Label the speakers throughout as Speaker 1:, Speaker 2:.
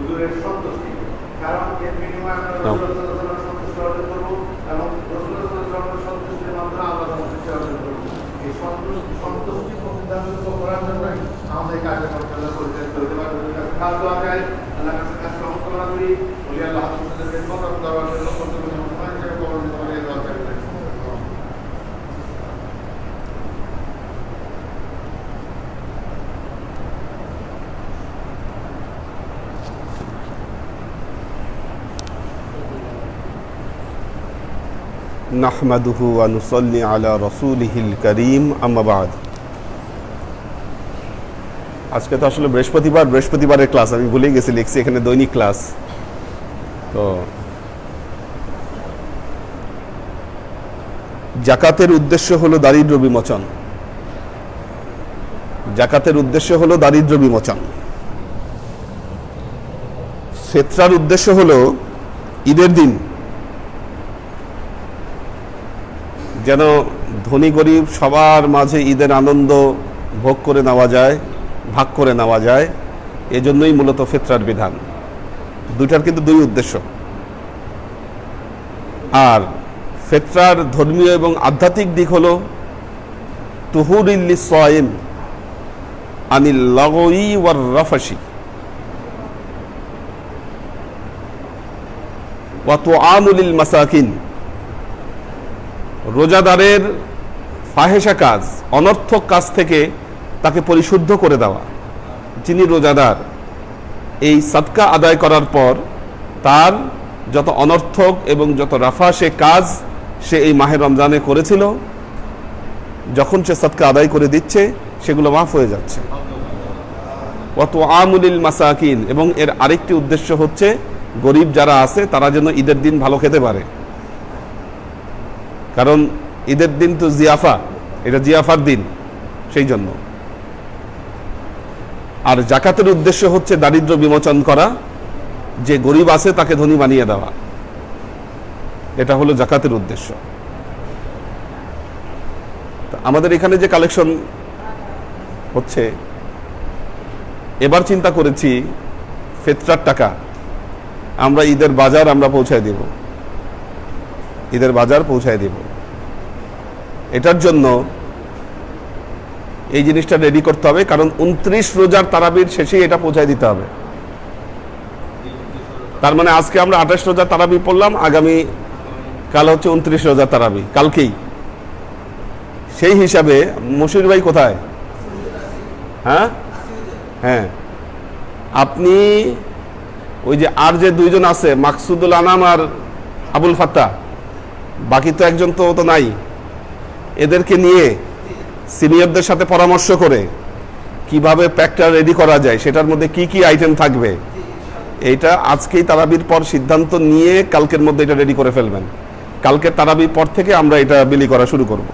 Speaker 1: হুজুরের সন্তুষ্টি। কারণ এর বিনিময়ে আমরা
Speaker 2: নাও।
Speaker 1: রসুল সাল্লাল্লাহু সন্তুষ্টি অর্জন করব এবং রসুল সাল্লাল্লাহু সন্তুষ্টির মাধ্যমে আল্লাহ সন্তুষ্টি অর্জন করব। এই সন্তুষ্টি সন্তুষ্টি প্রতিদানিত করার জন্য আমাদের কাজে আল্লাহ পরিচালিত হতে পারে। খাওয়া দাওয়া যায় আল্লাহ কাছে কাজ করা বলি আল্লাহ হাসপাতালকে কদম দেওয়ার জন্য কর্তব্য সময় হিসেবে কবর দিতে পারে এই দরকার
Speaker 2: নাহমাদুহু আনুসল্লি আলা রসুলিহিল করিম আম্মাবাদ আজকে তো আসলে বৃহস্পতিবার, বৃহস্পতিবারের ক্লাস, আমি ভুলে গেছি, লিখছি এখানে দৈনিক ক্লাস। তো জাকাতের উদ্দেশ্য হলো দারিদ্র বিমোচন। জাকাতের উদ্দেশ্য হলো দারিদ্র বিমোচন। ফেতরার উদ্দেশ্য হলো ঈদের দিন যেন ধনী গরিব সবার মাঝে ঈদের আনন্দ ভোগ করে নেওয়া যায়, ভাগ করে নেওয়া যায়, এজন্যই মূলত ফেতরার বিধান। দুইটার কিন্তু দুই উদ্দেশ্য। আর ফেতরার ধর্মীয় এবং আধ্যাত্মিক দিক হলো তুহুরিল্লি সয়েম আনিল ওয়ার রফাসি ওয়া তুআমুলিল মাসাকিন। রোজাদারের ফাহেসা কাজ, অনর্থক কাজ থেকে তাকে পরিশুদ্ধ করে দেওয়া। যিনি রোজাদার, এই সৎকা আদায় করার পর তার যত অনর্থক এবং যত রাফা সে কাজ সে এই মাহে রমজানে করেছিল, যখন সে সৎকা আদায় করে দিচ্ছে, সেগুলো মাফ হয়ে যাচ্ছে। অত আমুলিল মাসাকিন, এবং এর আরেকটি উদ্দেশ্য হচ্ছে, গরিব যারা আছে, তারা যেন ঈদের দিন ভালো খেতে পারে। কারণ ঈদের দিন তো জিয়াফা, এটা জিয়াফার দিন, সেই জন্য। আর জাকাতের উদ্দেশ্য হচ্ছে দারিদ্র বিমোচন করা, যে গরিব আছে তাকে ধনী বানিয়ে দেওয়া। এটা হলো জাকাতের উদ্দেশ্য। আমাদের এখানে যে কালেকশন হচ্ছে, এবার চিন্তা করেছি ফেতরার টাকা, আমরা ঈদের বাজার আমরা পৌঁছায় দেব। ঈদের বাজার পৌঁছায় দেব। এটার জন্য এই জিনিসটা রেডি করতে হবে, কারণ উনত্রিশ রোজার তারাবির শেষেই এটা পৌঁছায় দিতে হবে। তার মানে আজকে আমরা আঠাশ রোজার তারাবি পড়লাম, আগামী কাল হচ্ছে উনত্রিশ রোজার তারাবি, কালকেই। সেই হিসাবে মশির ভাই কোথায়? হ্যাঁ? হ্যাঁ। আপনি ওই যে আর যে দুইজন আছে, মাকসুদুল আনাম আর আবুল ফাত্তা বাকি তো একজন তো তো নাই। এদেরকে নিয়ে সিনিয়রদের সাথে পরামর্শ করে কীভাবে প্যাকটা রেডি করা যায়, সেটার মধ্যে কি কি আইটেম থাকবে, এইটা আজকেই তারাবির পর সিদ্ধান্ত নিয়ে কালকের মধ্যে এটা রেডি করে ফেলবেন। কালকে তারাবির পর থেকে আমরা এটা বিলি করা শুরু করব।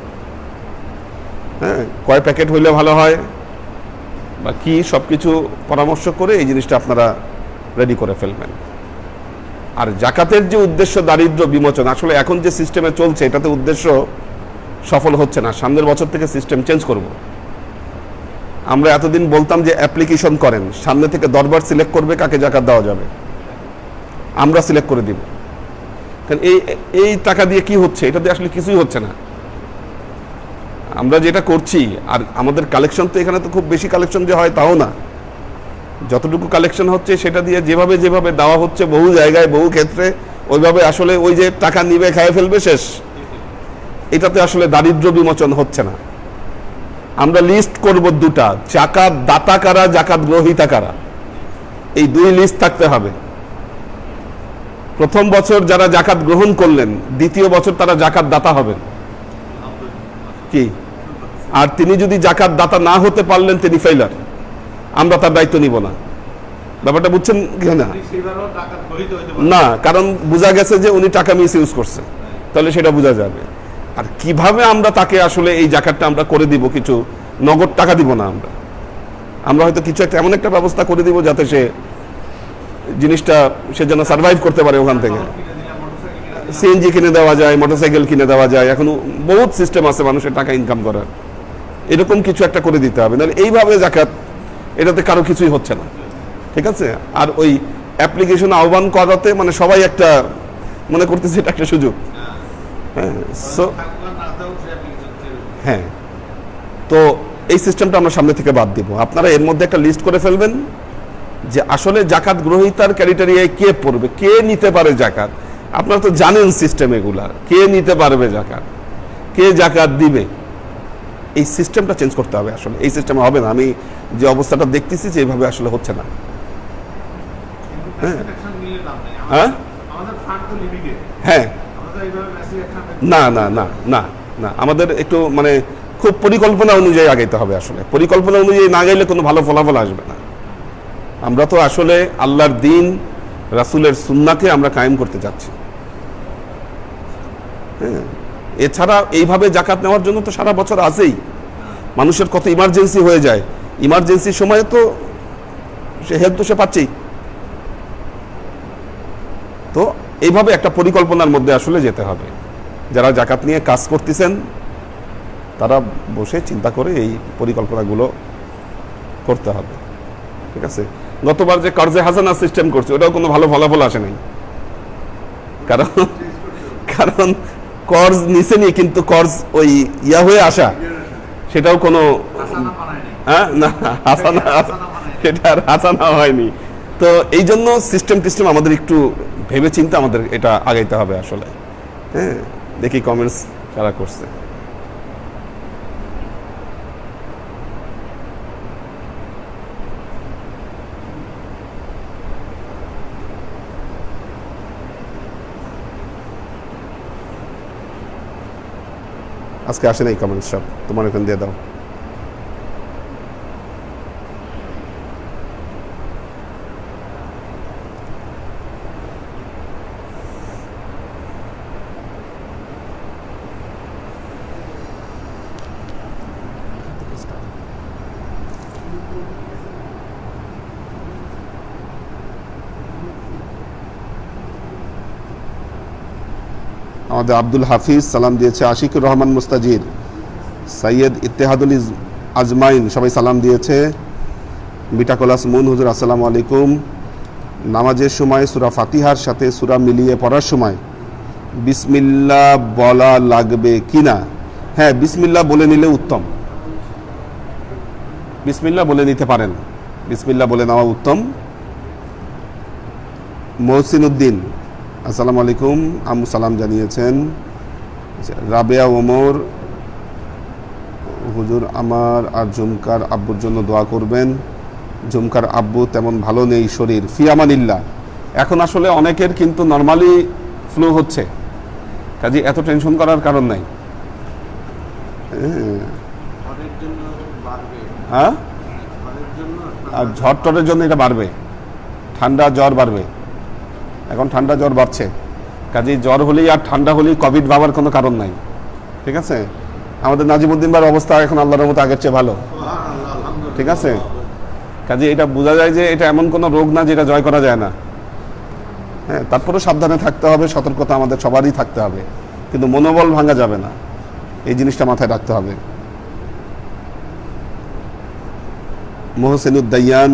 Speaker 2: হ্যাঁ কয় প্যাকেট হইলে ভালো হয়, বা কি সব কিছু পরামর্শ করে এই জিনিসটা আপনারা রেডি করে ফেলবেন। আর জাকাতের যে উদ্দেশ্য দারিদ্র বিমোচন, আসলে এখন যে সিস্টেমে চলছে, এটাতে উদ্দেশ্য সফল হচ্ছে না। সামনের বছর থেকে সিস্টেম চেঞ্জ করব। আমরা এতদিন বলতাম যে অ্যাপ্লিকেশন করেন, সামনে থেকে দরবার সিলেক্ট করবে, কাকে জাকাত দেওয়া যাবে? আমরা সিলেক্ট করে দিব। কারণ এই এই টাকা দিয়ে কি হচ্ছে, এটা দিয়ে আসলে কিছুই হচ্ছে না। আমরা যেটা করছি, আর আমাদের কালেকশন তো এখানে তো খুব বেশি কালেকশন যে হয়, তাও না। যতটুকু কালেকশন হচ্ছে, সেটা দিয়ে যেভাবে যেভাবে দেওয়া হচ্ছে, বহু জায়গায়, বহু ক্ষেত্রে, ওইভাবে আসলে ওই যে টাকা নিবে খায় ফেলবে, শেষ। এটাতে আসলে দারিদ্র বিমোচন হচ্ছে না। আমরা লিস্ট করব দুটা, জাকাত দাতা কারা, জাকাত গ্রহিতা কারা। এই দুই লিস্ট থাকতে হবে। প্রথম বছর যারা জাকাত গ্রহণ করলেন, দ্বিতীয় বছর তারা জাকাত দাতা হবেন। কি? আর তিনি যদি জাকাত দাতা না হতে পারলেন, তিনি ফেলার আমরা তার দায়িত্ব নিব না। ব্যাপারটা বুঝছেন কি না? না, কারণ বোঝা গেছে যে উনি টাকা মিস ইউজ করছে। তাহলে সেটা বোঝা যাবে। আর কীভাবে আমরা তাকে আসলে এই জাকাতটা আমরা করে দিব কিছু, নগদ টাকা দিব না আমরা। আমরা হয়তো কিছু একটা এমন একটা ব্যবস্থা করে দিব যাতে সে জিনিসটা সে যেন সার্ভাইভ করতে পারে ওখান থেকে। সিএনজি কিনে দেওয়া যায় মোটরসাইকেল কিনে দেওয়া যায়। এখন বহুত সিস্টেম আছে মানুষের টাকা ইনকাম করার। এরকম কিছু একটা করে দিতে হবে। নাহলে এইভাবে জাকাত এটাতে কারও কিছুই হচ্ছে না। ঠিক আছে? আর ওই অ্যাপ্লিকেশন আহ্বান করাতে মানে সবাই একটা মনে করতেছে এটা একটা সুযোগ। হ্যাঁ সো হ্যাঁ তো এই সিস্টেমটা আমরা সামনে থেকে বাদ দিব। আপনারা এর মধ্যে একটা লিস্ট করে ফেলবেন যে আসলে জাকাত গ্রহীতার ক্যারিটারিয়ায় কে পড়বে, কে নিতে পারে জাকাত? আপনারা তো জানেন সিস্টেম এগুলা। কে নিতে পারবে জাকাত? কে জাকাত দিবে? এই সিস্টেমটা চেঞ্জ করতে হবে আসলে। এই সিস্টেমে হবে না। আমি যে অবস্থাটা দেখতেছি যে এইভাবে আসলে হচ্ছে না। হ্যাঁ। হ্যাঁ? হ্যাঁ। না না না না না। আমাদের একটু মানে খুব পরিকল্পনা অনুযায়ী আগাইতে হবে আসলে। পরিকল্পনা অনুযায়ী না গাইলে কোনো ভালো ফলাফল আসবে না। আমরা তো আসলে আল্লাহর দিন, রাসূলের সুন্নাকে আমরা কায়েম করতে চাচ্ছি হ্যাঁ। এছাড়া এইভাবে জাকাত নেওয়ার জন্য তো সারা বছর আছেই। মানুষের কত ইমার্জেন্সি হয়ে যায়। ইমার্জেন্সির সময় তো সে হেল্প তো সে পাচ্ছেই। তো এইভাবে একটা পরিকল্পনার মধ্যে আসলে যেতে হবে। যারা জাকাত নিয়ে কাজ করতেছেন, তারা বসে চিন্তা করে এই পরিকল্পনাগুলো করতে হবে। ঠিক আছে? গতবার যে কর্জে হাসানা সিস্টেম করছে, ওটাও কোনো ভালো ফলাফল আসে নাই। কারণ কারণ কর্জ নিছেনি কিন্তু কর্জ ওই ইয়া হয়ে আসা, সেটাও কোনো হ্যাঁ? না আর হয়নি। তো এই জন্য সিস্টেম টিস্টেম আমাদের একটু ভেবে চিন্তে আমাদের এটা আগাইতে হবে আসলে। হ্যাঁ? দেখি কমেন্টস কারা করছে। আজকে আসে নাই কমেন্টস সব। তোমার এখান দিয়ে দাও। আমাদের আব্দুল হাফিজ সালাম দিয়েছে আশিকুর রহমান মুস্তাজির। সৈয়দ ইত্তেহাদুল আজমাইন সবাই সালাম দিয়েছে। বিটাকলাস মুন, হুজুর, আসসালামু আলাইকুম। নামাজের সময় সুরা ফাতিহার সাথে সুরা মিলিয়ে পড়ার সময় বিসমিল্লা বলা লাগবে কিনা? হ্যাঁ বিসমিল্লা বলে নিলে উত্তম। বিসমিল্লা বলে নিতে পারেন। বিসমিল্লা বলে নেওয়া উত্তম। মহসিন উদ্দিন আসসালামু আলাইকুম আমু সালাম জানিয়েছেন। রাবেয়া ওমর, হুজুর আমার আর ঝুমকার আব্বুর জন্য দোয়া করবেন। ঝুমকার আব্বু তেমন ভালো নেই শরীর। ফিয়ামানিল্লা এখন আসলে অনেকের কিন্তু নর্মালি ফ্লু হচ্ছে। কাজে এত টেনশন করার কারণ নাই। হ্যাঁ। হ্যাঁ? আর ঝড় টরের জন্য এটা বাড়বে। ঠান্ডা জ্বর বাড়বে। এখন ঠান্ডা জ্বর বাড়ছে। কাজেই জ্বর হলেই আর ঠান্ডা হলেই কোভিড ভাবার কোনো কারণ নাই। ঠিক আছে? আমাদের নাজিমুদ্দিন বার অবস্থা এখন আল্লাহর মতো আগের চেয়ে ভালো। ঠিক আছে? কাজে এটা বোঝা যায় যে এটা এমন কোনো রোগ না যেটা জয় করা যায় না। হ্যাঁ তারপরেও সাবধানে থাকতে হবে সতর্কতা আমাদের সবারই থাকতে হবে। কিন্তু মনোবল ভাঙা যাবে না। এই জিনিসটা মাথায় রাখতে হবে। মোহসেনুদ্দাইয়ান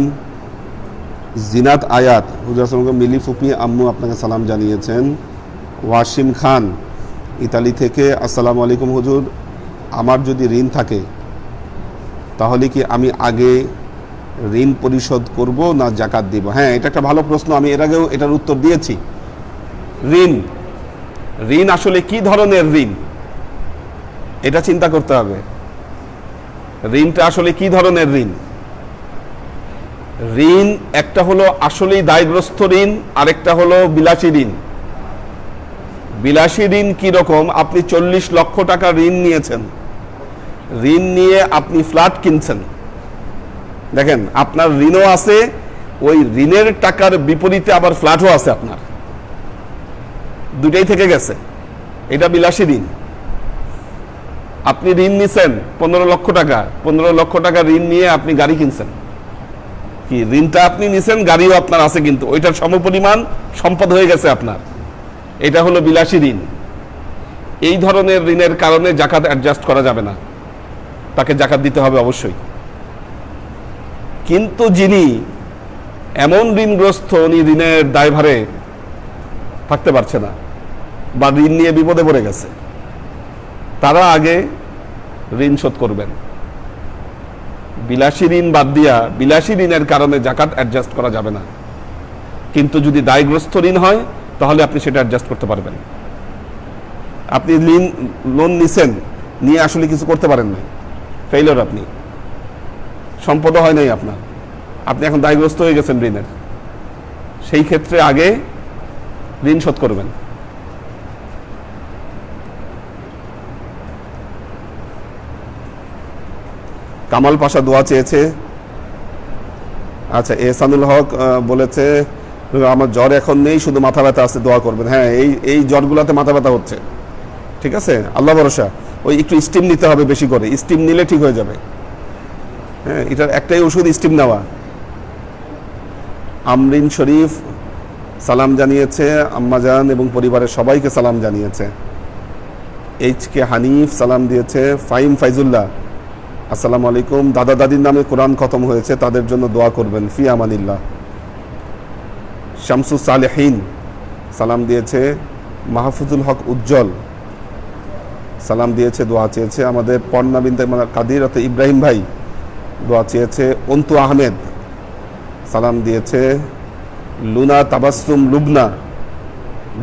Speaker 2: জিনাত আয়াত। হুজুর মিলি ফুপি আম্মু আপনাকে সালাম জানিয়েছেন। ওয়াসিম খান, ইতালি থেকে, আসসালামু আলাইকুম হুজুর, আমার যদি ঋণ থাকে, তাহলে কি আমি আগে ঋণ পরিশোধ করব না জাকাত দিব? হ্যাঁ এটা একটা ভালো প্রশ্ন, আমি এর আগেও এটার উত্তর দিয়েছি। ঋণ ঋণ আসলে কি ধরনের ঋণ? এটা চিন্তা করতে হবে। ঋণটা আসলে কি ধরনের ঋণ? ঋণ, একটা হলো আসলেই দায়গ্রস্ত ঋণ, আরেকটা হলো বিলাসী ঋণ। বিলাসী ঋণ কি রকম? আপনি চল্লিশ লক্ষ টাকা ঋণ নিয়েছেন। ঋণ নিয়ে আপনি ফ্ল্যাট কিনছেন। দেখেন, আপনার ঋণও আছে, ওই ঋণের টাকার বিপরীতে আবার ফ্ল্যাটও আছে আপনার। দুটাই থেকে গেছে। এটা বিলাসী ঋণ। আপনি ঋণ নিছেন, পনেরো লক্ষ টাকা। পনেরো লক্ষ টাকা ঋণ নিয়ে আপনি গাড়ি কিনছেন। কি? ঋণটা আপনি নিছেন, গাড়িও আপনার আছে কিন্তু। ওইটার সমপরিমাণ সম্পদ হয়ে গেছে আপনার। এটা হলো বিলাসী ঋণ। এই ধরনের ঋণের কারণে জাকাত অ্যাডজাস্ট করা যাবে না। তাকে জাকাত দিতে হবে অবশ্যই। কিন্তু যিনি এমন ঋণগ্রস্ত, উনি ঋণের দায়ভারে থাকতে পারছে না বা ঋণ নিয়ে বিপদে পড়ে গেছে। তারা আগে ঋণ শোধ করবেন। বিলাসী ঋণ বাদ দিয়া বিলাসী ঋণের কারণে জাকাত অ্যাডজাস্ট করা যাবে না। কিন্তু যদি দায়গ্রস্ত ঋণ হয়, তাহলে আপনি সেটা অ্যাডজাস্ট করতে পারবেন। আপনি ঋণ লোন নিছেন, নিয়ে আসলে কিছু করতে পারেন না ফেইলর আপনি। সম্পদ হয় নাই আপনার। আপনি এখন দায়গ্রস্ত হয়ে গেছেন ঋণের। সেই ক্ষেত্রে আগে ঋণ শোধ করবেন। কামাল পাশা দোয়া চেয়েছে। আচ্ছা এহসানুল হক বলেছে, আমার জ্বর এখন নেই, শুধু মাথা ব্যথা আছে, দোয়া করবেন। হ্যাঁ এই এই জ্বরগুলোতে মাথা ব্যথা হচ্ছে। ঠিক আছে? আল্লাহ ভরসা। ওই একটু স্টিম নিতে হবে বেশি করে। স্টিম নিলে ঠিক হয়ে যাবে। হ্যাঁ এটার একটাই ওষুধ স্টিম নেওয়া। আমরিন শরীফ সালাম জানিয়েছে আম্মাজান এবং পরিবারের সবাইকে সালাম জানিয়েছে। এইচ কে হানিফ সালাম দিয়েছে, ফাইম ফাইজুল্লাহ। আসসালামু আলাইকুম। দাদা দাদির নামে কোরআন খতম হয়েছে, তাদের জন্য দোয়া করবেন। ফি আমানিল্লাহ। শামসু সালেহীন, সালাম দিয়েছে মাহফুজুল হক উজ্জ্বল। সালাম দিয়েছে, দোয়া চেয়েছে আমাদের পর্ণা কাদির, অর্থাৎ ইব্রাহিম ভাই। দোয়া চেয়েছে অন্তু আহমেদ। সালাম দিয়েছে লুনা তাবাসুম লুবনা।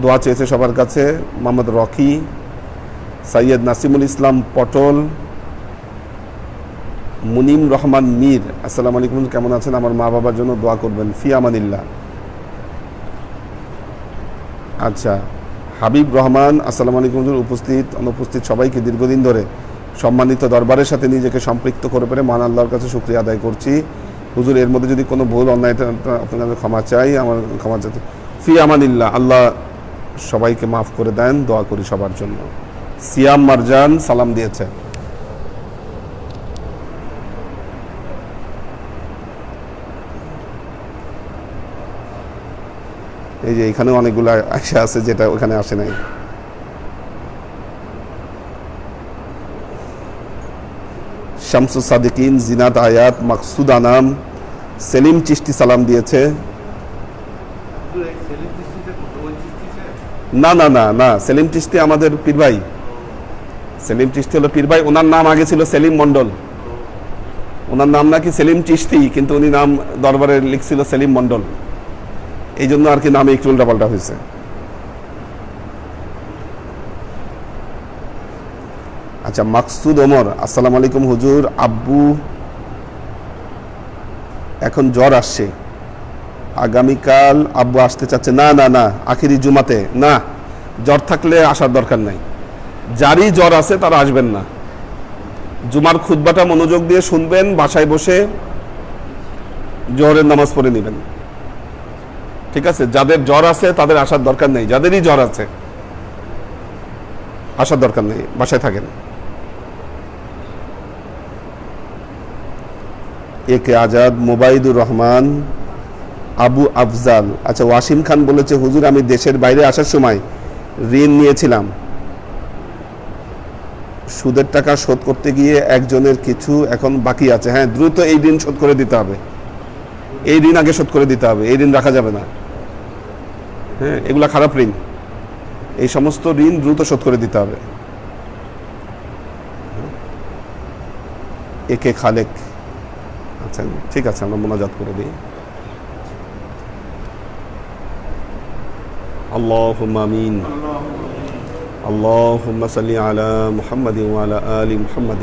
Speaker 2: দোয়া চেয়েছে সবার কাছে, মোহাম্মদ রকি সৈয়দ নাসিমুল ইসলাম পটল মুনিম রহমান মীর, আসসালামু আলাইকুম, কেমন আছেন? আমার মা বাবার জন্য দোয়া করবেন ফি আমানিল্লাহ আচ্ছা হাবিব রহমান, আসসালামু আলাইকুম উপস্থিত, অনুপস্থিত সবাইকে দীর্ঘদিন ধরে সম্মানিত দরবারের সাথে নিজেকে সম্পৃক্ত করে পেরে মান আল্লাহর কাছে শুক্রিয়া আদায় করছি। হুজুর, এর মধ্যে যদি কোনো ভুল, অন্যায় আপনার ক্ষমা চাই, আমার ক্ষমা চাই। ফি আমানিল্লাহ আল্লাহ সবাইকে মাফ করে দেন, দোয়া করি সবার জন্য। সিয়াম মারজান, সালাম দিয়েছে এই যে এখানে অনেকগুলো আশা আছে যেটা ওখানে আসে নাই। শামসু সাদিকিন, জিনাত আয়াত, মাকসুদ আনাম, সেলিম চিস্তি সালাম দিয়েছে। না না না না, সেলিম চিস্তি আমাদের পীর ভাই। সেলিম চিস্তি হলো পীর ভাই, ওনার নাম আগে ছিল সেলিম মন্ডল ওনার নাম নাকি সেলিম চিস্তি কিন্তু উনি নাম দরবারে লিখছিল সেলিম মন্ডল এই জন্য আর কি নামে একটু উল্টাপাল্টা হয়েছে। আচ্ছা মাকসুদ ওমর, আসসালামু আলাইকুম হুজুর, আব্বু। এখন জ্বর আসছে। আগামীকাল আব্বু আসতে চাচ্ছে। না না না, আখিরি জুমাতে, না, জ্বর থাকলে আসার দরকার নাই। যারই জ্বর আছে তারা আসবেন না। জুমার খুতবাটা মনোযোগ দিয়ে শুনবেন, বাসায় বসে জোহরের নামাজ পড়ে নেবেন। ঠিক আছে? যাদের জ্বর আছে, তাদের আসার দরকার নেই। যাদেরই জ্বর আছে, আসার দরকার নেই, বাসায় থাকেন। এ কে আজাদ, মোবাইদুর রহমান, আবু আফজাল। আচ্ছা ওয়াসিম খান বলেছে, হুজুর, আমি দেশের বাইরে আসার সময় ঋণ নিয়েছিলাম। সুদের টাকা শোধ করতে গিয়ে একজনের কিছু এখন বাকি আছে। হ্যাঁ দ্রুত এই ঋণ শোধ করে দিতে হবে। এই ঋণ আগে শোধ করে দিতে হবে এই ঋণ রাখা যাবে না হ্যাঁ এগুলা খারাপ ঋণ এই সমস্ত ঋণ দ্রুত শোধ করে দিতে হবে একে খালেক আচ্ছা ঠিক আছে আমরা মোনাজাত করে দিই اللهم آمين اللهم صل على محمد وعلى آل محمد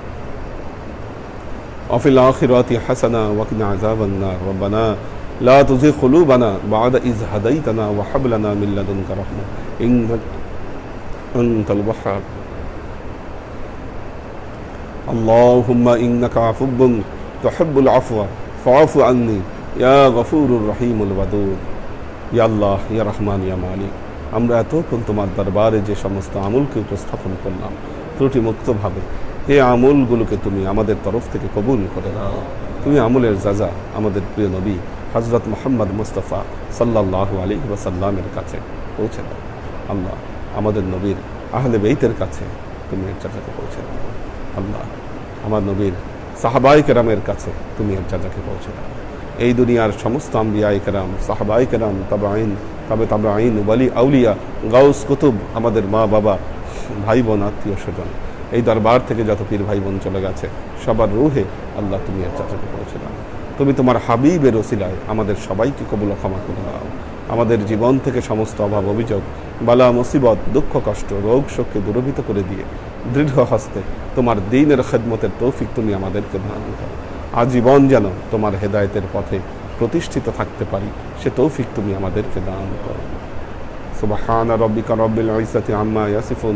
Speaker 2: وفي الآخرة حسنة وقنا عذاب النار ربنا لا تزغ قلوبنا بعد إذ هديتنا وهب لنا من لدنك رحمة إنك أنت الوهاب اللهم إنك عفو تحب العفو فاعف عني يا غفور الرحيم الودود ইয়া আল্লাহ ইয়া রহমান ইয়া মালিক আমরা এতক্ষণ তোমার দরবারে যে সমস্ত আমলকে উপস্থাপন করলাম ত্রুটিমুক্তভাবে এই আমলগুলোকে তুমি আমাদের তরফ থেকে কবুল করে দাও তুমি আমলের যাজা, আমাদের প্রিয় নবী হজরত মোহাম্মদ মুস্তফা সাল্লাহ আলী ওয়াসাল্লামের কাছে পৌঁছে দাও। আল্লাহ আমাদের নবীর আহলে বেইতের কাছে তুমি এর চাচাকে পৌঁছে দাও। আল্লাহ আমার নবীর সাহাবাই কেরামের কাছে তুমি এর চাচাকে পৌঁছে দাও। এই দুনিয়ার সমস্ত আম্বিয়াই কেরাম সাহাবাই কেরাম তবে আইন তবে তবে আইন ওয়ালি, আউলিয়া, গাউস কুতুব, আমাদের মা বাবা ভাই বোন আত্মীয় স্বজন এই দরবার থেকে যত পীর ভাই বোন চলে গেছে, সবার রুহে আল্লাহ তুমি এর চাচাতে করেছিলাম তুমি তোমার হাবিবের ওসিলায় আমাদের সবাইকে কবুল ক্ষমা করে দাও। আমাদের জীবন থেকে সমস্ত অভাব অভিযোগ, বালা, মুসিবত, দুঃখ, কষ্ট, রোগ, শোককে দুরভিত করে দিয়ে দৃঢ় হস্তে তোমার দিনের খেদমতের তৌফিক তুমি আমাদেরকে দান করো। আজীবন যেন তোমার হেদায়তের পথে প্রতিষ্ঠিত থাকতে পারি, সে তৌফিক তুমি আমাদেরকে দান করো। সুবাহান রব্বিকা রব্বিল আম্মা ইয়াসিফুন।